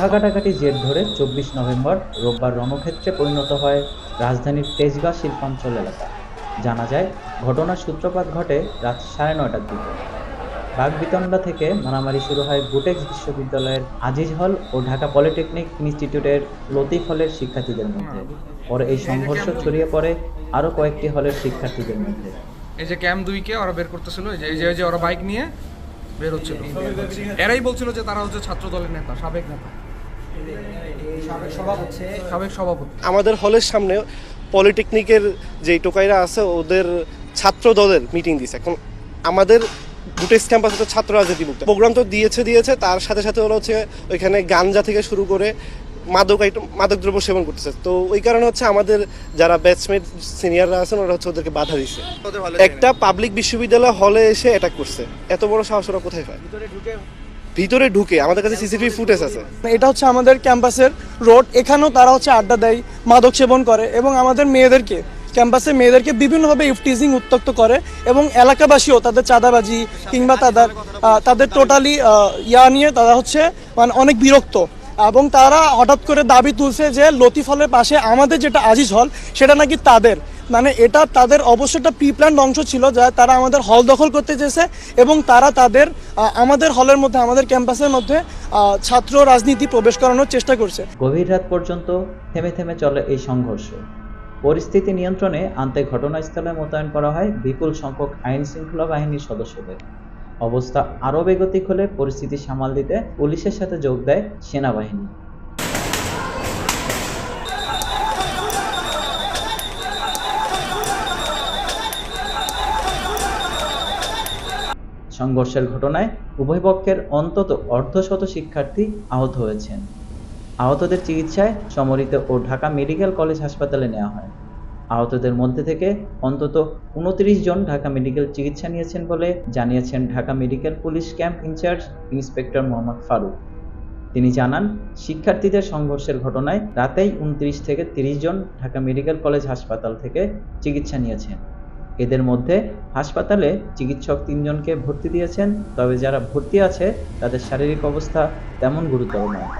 কথা কাটাকাটি জের ধরে চব্বিশ নভেম্বর রোববার রণক্ষেত্রে পরিণত হয় রাজধানীর তেজগাঁ শিল্পাঞ্চল এলাকা। জানা যায়, ঘটনার সূত্রপাত ঘটে রাত সাড়ে নয়টার দিকে। বাগবিতণ্ডা থেকে মারামারি শুরু হয় বুটেক্স বিশ্ববিদ্যালয়ের আজিজ হল ও ঢাকা পলিটেকনিক ইনস্টিটিউটের লতিফ হলের শিক্ষার্থীদের মধ্যে। পরে এই সংঘর্ষ ছড়িয়ে পড়ে আরও কয়েকটি হলের শিক্ষার্থীদের মধ্যে। এই যে ক্যাম্প দুইকে ওরা বের করতেছিল, এই যে এই যে ওরা বাইক নিয়ে বের হচ্ছিল। এরাই বলছিল যে তারা হচ্ছে ছাত্র দলের নেতা, সাবেক নেতা। সাবেক সভাপতি। আমাদের হলের সামনে পলিটেকনিকের যে টোকাইরা আছে ওদের ছাত্র দলের মিটিং দিছে। এখন আমাদের বুটেক্স ক্যাম্পাস হচ্ছে ছাত্র রাজনীতি মুক্ত প্রোগ্রাম তো দিয়েছে দিয়েছে তার সাথে সাথে ওরা হচ্ছে ওইখানে গাঞ্জা থেকে শুরু করে মাদক আইটেম মাদক দ্রব্য সেবন করতেছে। তো ওই কারণে হচ্ছে আমাদের যারা ব্যাচমেট সিনিয়ররা আছেন ওরা হচ্ছে ওদেরকে বাধা দিচ্ছে। একটা পাবলিক বিশ্ববিদ্যালয় হলে এসে অ্যাটাক করছে। এত বড় সাহস ওরা কোথায় পায়? ভিতরে ঢুকে আমাদের কাছে সিসিটিভি ফুটেজ আছে। এটা হচ্ছে আমাদের ক্যাম্পাসের রোড। এখানেও তারা হচ্ছে আড্ডা দেয়, মাদক সেবন করে এবং আমাদের মেয়েদেরকে ক্যাম্পাসে মেয়েদেরকে বিভিন্নভাবে ইফটিজিং উত্তক্ত করে এবং এলাকাবাসীও তাদের চাঁদাবাজি কিংবা তাদের তাদের টোটালি ইয়া নিয়ে তারা হচ্ছে মানে অনেক বিরক্ত। এবং তারা হঠাৎ করে দাবি তুলছে যে লতিফলের পাশে আমাদের যেটা আজিজ হল, সেটা নাকি তাদের। মানে এটা তাদের অবশ্য একটা প্রি প্ল্যান্ড অংশ ছিল, যা তারা আমাদের হল দখল করতে চেয়েছে এবং তারা তাদের আমাদের হলের মধ্যে, আমাদের ক্যাম্পাসের মধ্যে ছাত্র রাজনীতি প্রবেশ করানোর চেষ্টা করছে। গভীর রাত পর্যন্ত থেমে থেমে চলে এই সংঘর্ষ। পরিস্থিতি নিয়ন্ত্রণে আনতে ঘটনাস্থলে মোতায়েন করা হয় বিপুল সংখ্যক আইন শৃঙ্খলা বাহিনীর সদস্যদের। অবস্থা আরও বেগতিক হলে পরিস্থিতি সামাল দিতে পুলিশের সাথে যোগ দেয় সেনাবাহিনী। সংঘর্ষের ঘটনায় উভয় পক্ষের অন্তত অর্ধশত শিক্ষার্থী আহত হয়েছেন। আহতদের চিকিৎসায় সমরিত ও ঢাকা মেডিকেল কলেজ হাসপাতালে নেওয়া হয়। আহতদের মধ্যে থেকে অন্তত উনত্রিশ জন ঢাকা মেডিকেল চিকিৎসা নিয়েছেন বলে জানিয়েছেন Dhaka medical police camp in charge inspector Mohammad Faruk. তিনি জানান, শিক্ষার্থীদের সংঘর্ষের ঘটনায় রাতেই উনত্রিশ থেকে তিরিশ জন ঢাকা মেডিকেল কলেজ হাসপাতাল থেকে চিকিৎসা নিয়েছেন। এদের মধ্যে হাসপাতালে চিকিৎসক তিনজনকে ভর্তি দিয়েছেন, তবে যারা ভর্তি আছে, তাদের শারীরিক অবস্থা তেমন গুরুতর নয়।